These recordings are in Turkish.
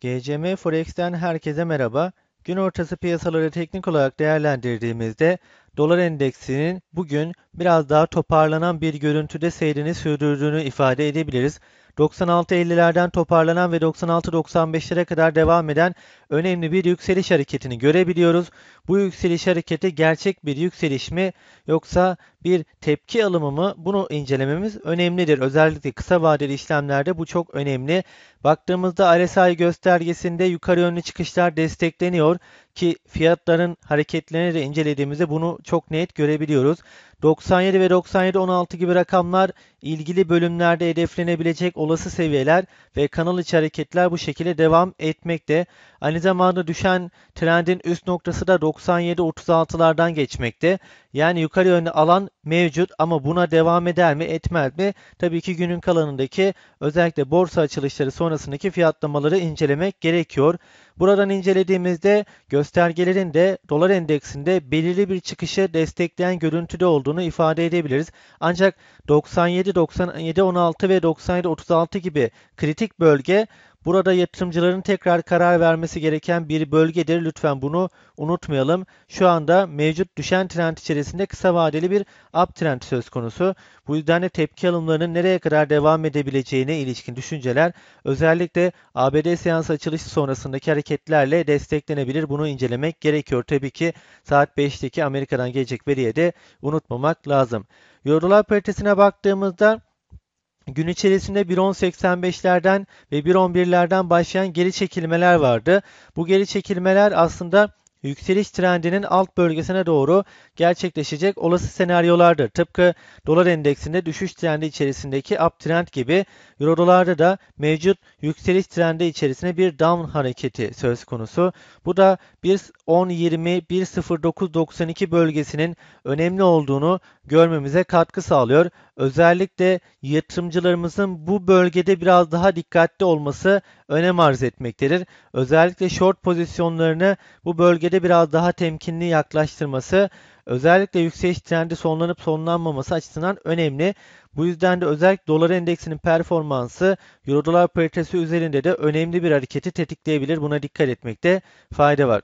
GCM Forex'ten herkese merhaba. Gün ortası piyasaları teknik olarak değerlendirdiğimizde dolar endeksinin bugün biraz daha toparlanan bir görüntüde seyrini sürdürdüğünü ifade edebiliriz. 96.50'lerden toparlanan ve 96.95'lere kadar devam eden önemli bir yükseliş hareketini görebiliyoruz. Bu yükseliş hareketi gerçek bir yükseliş mi yoksa bir tepki alımı mı? Bunu incelememiz önemlidir. Özellikle kısa vadeli işlemlerde bu çok önemli. Baktığımızda RSI göstergesinde yukarı yönlü çıkışlar destekleniyor ki fiyatların hareketlerini de incelediğimizde bunu çok net görebiliyoruz. 97 ve 97-16 gibi rakamlar ilgili bölümlerde hedeflenebilecek olası seviyeler ve kanal içi hareketler bu şekilde devam etmekte. Aynı zamanda düşen trendin üst noktası da 97-36'lardan geçmekte. Yani yukarı yönlü alan mevcut ama buna devam eder mi etmez mi? Tabii ki günün kalanındaki özellikle borsa açılışları sonrasındaki fiyatlamaları incelemek gerekiyor. Buradan incelediğimizde göstergelerin de dolar endeksinde belirli bir çıkışı destekleyen görüntüde olduğunu ifade edebiliriz. Ancak 97, 97, 16 ve 97, 36 gibi kritik bölge Burada yatırımcıların tekrar karar vermesi gereken bir bölgedir. Lütfen bunu unutmayalım. Şu anda mevcut düşen trend içerisinde kısa vadeli bir uptrend söz konusu. Bu yüzden de tepki alımlarının nereye kadar devam edebileceğine ilişkin düşünceler özellikle ABD seans açılışı sonrasındaki hareketlerle desteklenebilir. Bunu incelemek gerekiyor. Tabii ki saat 5'teki Amerika'dan gelecek veriye de unutmamak lazım. Euro dolar paritesine baktığımızda Gün içerisinde 1.10.85'lerden ve 1.11'lerden başlayan geri çekilmeler vardı. Bu geri çekilmeler aslında yükseliş trendinin alt bölgesine doğru gerçekleşecek olası senaryolardır. Tıpkı dolar endeksinde düşüş trendi içerisindeki uptrend gibi euro dolarda da mevcut yükseliş trendi içerisinde bir down hareketi söz konusu. Bu da 1.10.20 1.09.92 bölgesinin önemli olduğunu görmemize katkı sağlıyor. Özellikle yatırımcılarımızın bu bölgede biraz daha dikkatli olması önem arz etmektedir. Özellikle short pozisyonlarını bu bölgede biraz daha temkinli yaklaştırması özellikle yükseliş trendi sonlanıp sonlanmaması açısından önemli. Bu yüzden de özellikle dolar endeksinin performansı euro dolar paritesi üzerinde de önemli bir hareketi tetikleyebilir. Buna dikkat etmekte fayda var.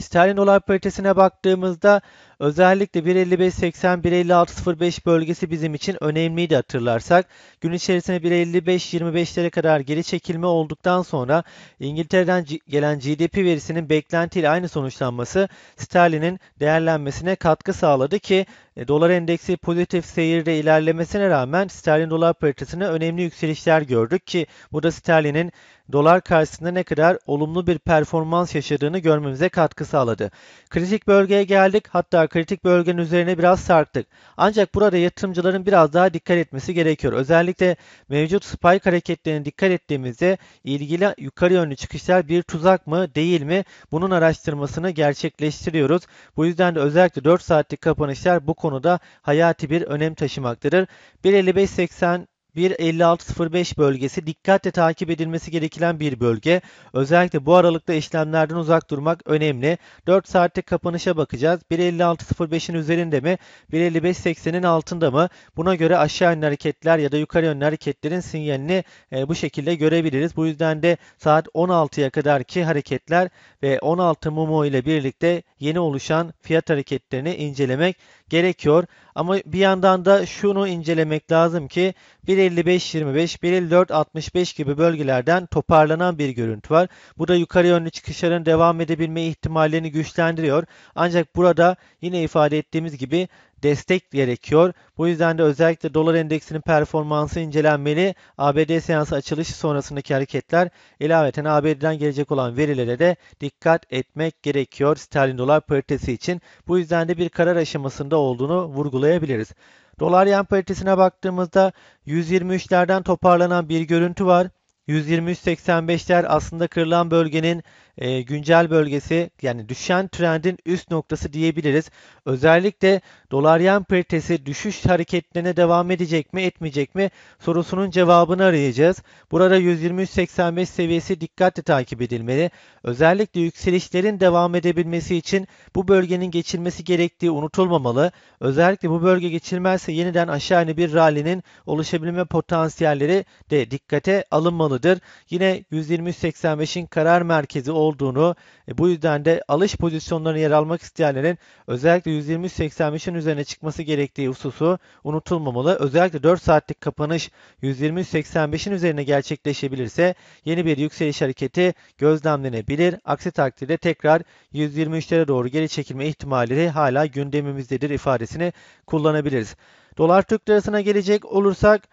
Sterlin dolar paritesine baktığımızda özellikle 1.55.80 1.56.05 bölgesi bizim için önemliydi hatırlarsak. Gün içerisinde 1.55-25'lere kadar geri çekilme olduktan sonra İngiltere'den gelen GDP verisinin beklentiyle aynı sonuçlanması sterlinin değerlenmesine katkı sağladı ki dolar endeksi pozitif seyirde ilerlemesine rağmen sterlin dolar paritesine önemli yükselişler gördük ki bu da sterlinin dolar karşısında ne kadar olumlu bir performans yaşadığını görmemize katkı sağladı. Kritik bölgeye geldik hatta kritik bölgenin üzerine biraz sarktık. Ancak burada yatırımcıların biraz daha dikkat etmesi gerekiyor. Özellikle mevcut spike hareketlerine dikkat ettiğimizde ilgili yukarı yönlü çıkışlar bir tuzak mı değil mi bunun araştırmasını gerçekleştiriyoruz. Bu yüzden de özellikle 4 saatlik kapanışlar bu konuda hayati bir önem taşımaktadır. 1.55.80 1.56.05 bölgesi dikkatle takip edilmesi gereken bir bölge. Özellikle bu aralıkta işlemlerden uzak durmak önemli. 4 saatlik kapanışa bakacağız. 1.56.05'in üzerinde mi? 1.55.80'in altında mı? Buna göre aşağı yönlü hareketler ya da yukarı yönlü hareketlerin sinyalini e, bu şekilde görebiliriz. Bu yüzden de saat 16'ya kadarki hareketler ve 16 mumu ile birlikte yeni oluşan fiyat hareketlerini incelemek gerekiyor. Ama bir yandan da şunu incelemek lazım ki 1.55-25, 1.54-65 gibi bölgelerden toparlanan bir görüntü var. Bu da yukarı yönlü çıkışların devam edebilme ihtimallerini güçlendiriyor. Ancak burada yine ifade ettiğimiz gibi destek gerekiyor. Bu yüzden de özellikle dolar endeksinin performansı incelenmeli. ABD seansı açılışı sonrasındaki hareketler ilaveten ABD'den gelecek olan verilere de dikkat etmek gerekiyor sterlin dolar paritesi için. Bu yüzden de bir karar aşamasında olduğunu vurgulayabiliriz. Dolar yen paritesine baktığımızda 123'lerden toparlanan bir görüntü var. 123.85'ler aslında kırılan bölgenin e, güncel bölgesi yani düşen trendin üst noktası diyebiliriz. Özellikle dolar yen paritesi düşüş hareketlerine devam edecek mi etmeyecek mi sorusunun cevabını arayacağız. Burada 123.85 seviyesi dikkatle takip edilmeli. Özellikle yükselişlerin devam edebilmesi için bu bölgenin geçilmesi gerektiği unutulmamalı. Özellikle bu bölge geçilmezse yeniden aşağı bir rally'nin oluşabilme potansiyelleri de dikkate alınmalı olmalıdır. Yine 123.85'in karar merkezi olduğunu e, bu yüzden de alış pozisyonlarına yer almak isteyenlerin özellikle 123.85'in üzerine çıkması gerektiği hususu unutulmamalı. Özellikle 4 saatlik kapanış 123.85'in üzerine gerçekleşebilirse yeni bir yükseliş hareketi gözlemlenebilir. Aksi takdirde tekrar 123'lere doğru geri çekilme ihtimalleri hala gündemimizdedir ifadesini kullanabiliriz. Dolar Türk lirasına gelecek olursak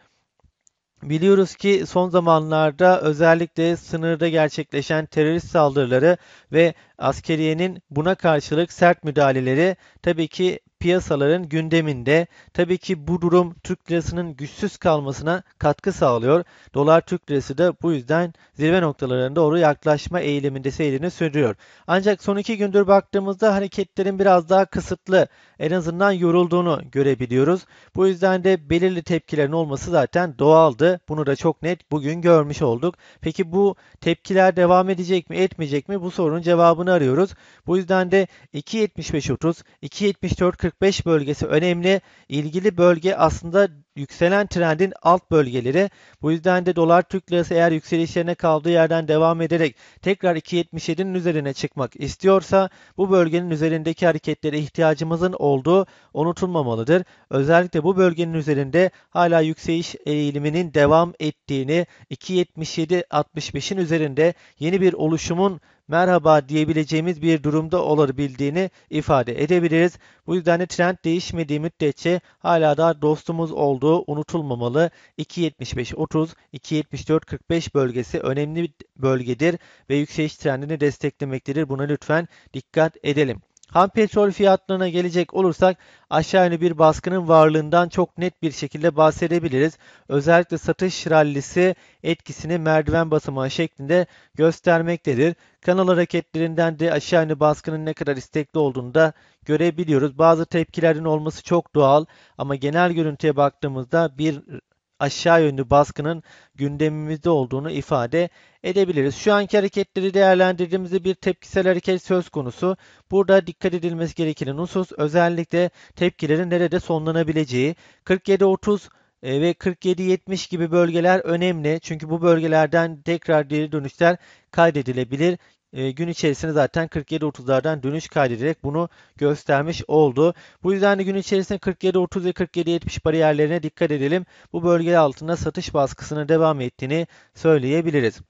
Biliyoruz ki son zamanlarda özellikle sınırda gerçekleşen terörist saldırıları ve askeriyenin buna karşılık sert müdahaleleri tabii ki piyasaların gündeminde. Tabii ki bu durum Türk lirasının güçsüz kalmasına katkı sağlıyor. Dolar Türk lirası da bu yüzden zirve noktalarına doğru yaklaşma eğiliminde seyrini sürdürüyor. Ancak son iki gündür baktığımızda hareketlerin biraz daha kısıtlı, en azından yorulduğunu görebiliyoruz. Bu yüzden de belirli tepkilerin olması zaten doğaldı. Bunu da çok net bugün görmüş olduk. Peki bu tepkiler devam edecek mi, etmeyecek mi? Bu sorunun cevabını arıyoruz. Bu yüzden de 2.75.30, 2.74.40 45 bölgesi önemli. İlgili bölge aslında yükselen trendin alt bölgeleri. Bu yüzden de dolar Türk lirası eğer yükselişlerine kaldığı yerden devam ederek tekrar 2.77'nin üzerine çıkmak istiyorsa bu bölgenin üzerindeki hareketlere ihtiyacımızın olduğu unutulmamalıdır. Özellikle bu bölgenin üzerinde hala yükseliş eğiliminin devam ettiğini 2.77-65'in üzerinde yeni bir oluşumun merhaba diyebileceğimiz bir durumda olabildiğini ifade edebiliriz. Bu yüzden de trend değişmediği müddetçe hala da dostumuz olduğu unutulmamalı. 2.75-30, 2.74-45 bölgesi önemli bir bölgedir ve yükseliş trendini desteklemektedir. Buna lütfen dikkat edelim. Ham petrol fiyatlarına gelecek olursak aşağı yönlü bir baskının varlığından çok net bir şekilde bahsedebiliriz. Özellikle satış rallisi etkisini merdiven basamağı şeklinde göstermektedir. Kanal hareketlerinden de aşağı yönlü baskının ne kadar istekli olduğunu da görebiliyoruz. Bazı tepkilerin olması çok doğal ama genel görüntüye baktığımızda bir aşağı yönlü baskının gündemimizde olduğunu ifade edebiliriz. Şu anki hareketleri değerlendirdiğimizde bir tepkisel hareket söz konusu. Burada dikkat edilmesi gereken husus özellikle tepkilerin nerede sonlanabileceği. 47-30 e, ve 47-70 gibi bölgeler önemli. Çünkü bu bölgelerden tekrar geri dönüşler kaydedilebilir e, gün içerisinde zaten 47-30'lardan dönüş kaydederek bunu göstermiş oldu. Bu yüzden de gün içerisinde 47-30 ve 47-70 bariyerlerine dikkat edelim. Bu bölge altında satış baskısının devam ettiğini söyleyebiliriz.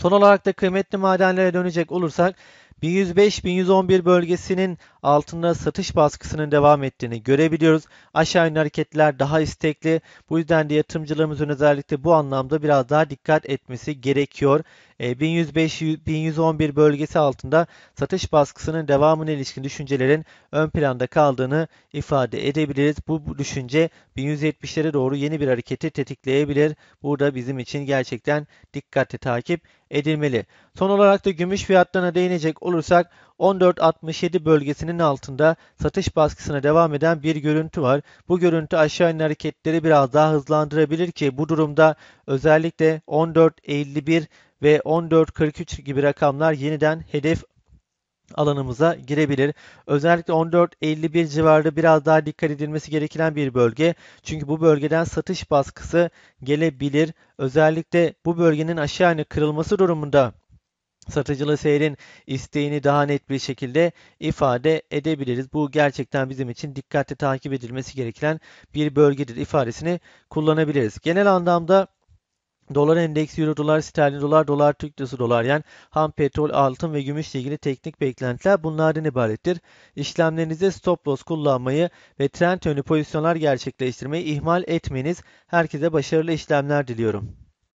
Son olarak da kıymetli madenlere dönecek olursak 1105-1111 bölgesinin altında satış baskısının devam ettiğini görebiliyoruz. Aşağı yönlü hareketler daha istekli. Bu yüzden de yatırımcılarımızın özellikle bu anlamda biraz daha dikkat etmesi gerekiyor. 1105-1111 e, bölgesi altında satış baskısının devamına ilişkin düşüncelerin ön planda kaldığını ifade edebiliriz. Bu düşünce 1170'lere doğru yeni bir hareketi tetikleyebilir. Burada bizim için gerçekten dikkatli takip edilmeli. Son olarak da gümüş fiyatlarına değinecek olursak 14.67 bölgesinin altında satış baskısına devam eden bir görüntü var. Bu görüntü aşağı inen hareketleri biraz daha hızlandırabilir ki bu durumda özellikle 14.51 ve 14.43 gibi rakamlar yeniden hedef alanımıza girebilir. Özellikle 14.51 civarında biraz daha dikkat edilmesi gereken bir bölge. Çünkü bu bölgeden satış baskısı gelebilir. Özellikle bu bölgenin aşağı yönlü kırılması durumunda satıcılı seyrin isteğini daha net bir şekilde ifade edebiliriz. Bu gerçekten bizim için dikkatli takip edilmesi gereken bir bölgedir ifadesini kullanabiliriz. Genel anlamda Dolar endeksi, euro dolar, sterlin dolar, dolar Türk lirası dolar yani ham petrol, altın ve gümüşle ilgili teknik beklentiler bunlardan ibarettir. İşlemlerinizde stop loss kullanmayı ve trend yönlü pozisyonlar gerçekleştirmeyi ihmal etmeyiniz. Herkese başarılı işlemler diliyorum.